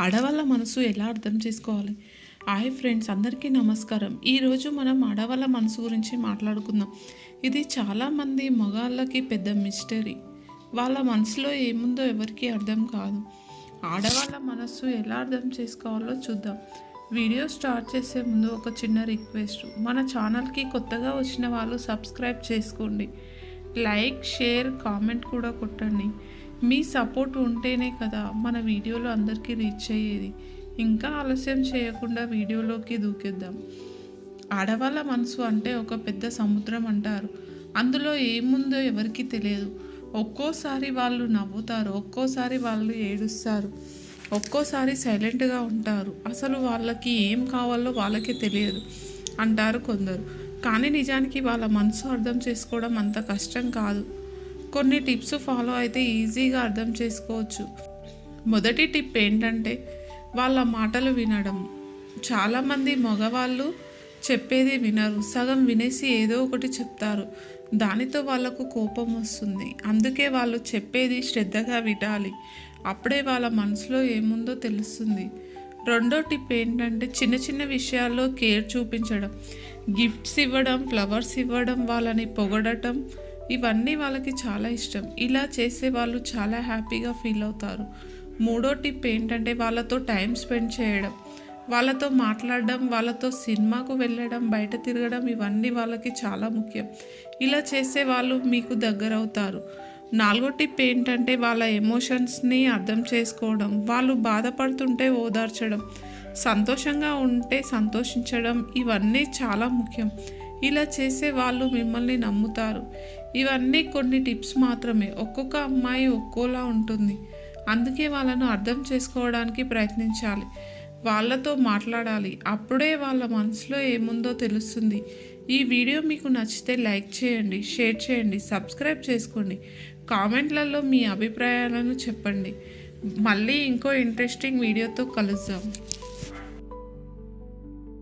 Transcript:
ఆడవాళ్ళ మనసు ఎలా అర్థం చేసుకోవాలి? హాయ్ ఫ్రెండ్స్ అందరికీ నమస్కారం. ఈరోజు మనం ఆడవాళ్ళ మనసు గురించి మాట్లాడుకుందాం. ఇది చాలామంది మగాళ్ళకి పెద్ద మిస్టరీ. వాళ్ళ మనసులో ఏముందో ఎవరికీ అర్థం కాదు. ఆడవాళ్ళ మనసు ఎలా అర్థం చేసుకోవాలో చూద్దాం. వీడియో స్టార్ట్ చేసే ముందు ఒక చిన్న రిక్వెస్ట్. మన ఛానల్కి కొత్తగా వచ్చిన వాళ్ళు సబ్స్క్రైబ్ చేసుకోండి. లైక్ షేర్ కామెంట్ కూడా కొట్టండి. మీ సపోర్ట్ ఉంటేనే కదా మన వీడియోలు అందరికీ రీచ్ అయ్యేది. ఇంకా ఆలస్యం చేయకుండా వీడియోలోకి దూకిద్దాం. ఆడవాళ్ళ మనసు అంటే ఒక పెద్ద సముద్రం అంటారు. అందులో ఏముందో ఎవరికీ తెలియదు. ఒక్కోసారి వాళ్ళు నవ్వుతారు ఒక్కోసారి వాళ్ళు ఏడుస్తారు ఒక్కోసారి సైలెంట్గా ఉంటారు. అసలు వాళ్ళకి ఏం కావాలో వాళ్ళకే తెలియదు అంటారు కొందరు. కానీ నిజానికి వాళ్ళ మనసు అర్థం చేసుకోవడం అంత కష్టం కాదు. కొన్ని టిప్స్ ఫాలో అయితే ఈజీగా అర్థం చేసుకోవచ్చు. మొదటి టిప్ ఏంటంటే వాళ్ళ మాటలు వినడం. చాలామంది మగవాళ్ళు చెప్పేది వినరు. సగం వినేసి ఏదో ఒకటి చెప్తారు. దానితో వాళ్ళకు కోపం వస్తుంది. అందుకే వాళ్ళు చెప్పేది శ్రద్ధగా వినాలి. అప్పుడే వాళ్ళ మనసులో ఏముందో తెలుస్తుంది. రెండో టిప్ ఏంటంటే చిన్న చిన్న విషయాల్లో కేర్ చూపించడం. గిఫ్ట్స్ ఇవ్వడం ఫ్లవర్స్ ఇవ్వడం వాళ్ళని పొగడటం ఇవన్నీ వాళ్ళకి చాలా ఇష్టం. ఇలా చేసే వాళ్ళు చాలా హ్యాపీగా ఫీల్ అవుతారు. మూడో టిప్ ఏంటంటే వాళ్ళతో టైం స్పెండ్ చేయడం. వాళ్ళతో మాట్లాడడం వాళ్ళతో సినిమాకు వెళ్ళడం బయట తిరగడం ఇవన్నీ వాళ్ళకి చాలా ముఖ్యం. ఇలా చేసే వాళ్ళు మీకు దగ్గర అవుతారు నాలుగో టిప్ ఏంటంటే వాళ్ళ ఎమోషన్స్ని అర్థం చేసుకోవడం వాళ్ళు బాధపడుతుంటే ఓదార్చడం సంతోషంగా ఉంటే సంతోషించడం ఇవన్నీ చాలా ముఖ్యం. ఇలా చేసే వాళ్ళు మిమ్మల్ని నమ్ముతారు. ఇవన్నీ కొన్ని టిప్స్ మాత్రమే. ఒక్కొక్క అమ్మాయి ఒక్కోలా ఉంటుంది. అందుకే వాళ్ళను అర్థం చేసుకోవడానికి ప్రయత్నించాలి. వాళ్ళతో మాట్లాడాలి. అప్పుడే వాళ్ళ మనసులో ఏముందో తెలుస్తుంది. ఈ వీడియో మీకు నచ్చితే లైక్ చేయండి షేర్ చేయండి సబ్స్క్రైబ్ చేసుకోండి. కామెంట్లలో మీ అభిప్రాయాలను చెప్పండి. మళ్ళీ ఇంకో ఇంట్రెస్టింగ్ వీడియోతో కలుద్దాం.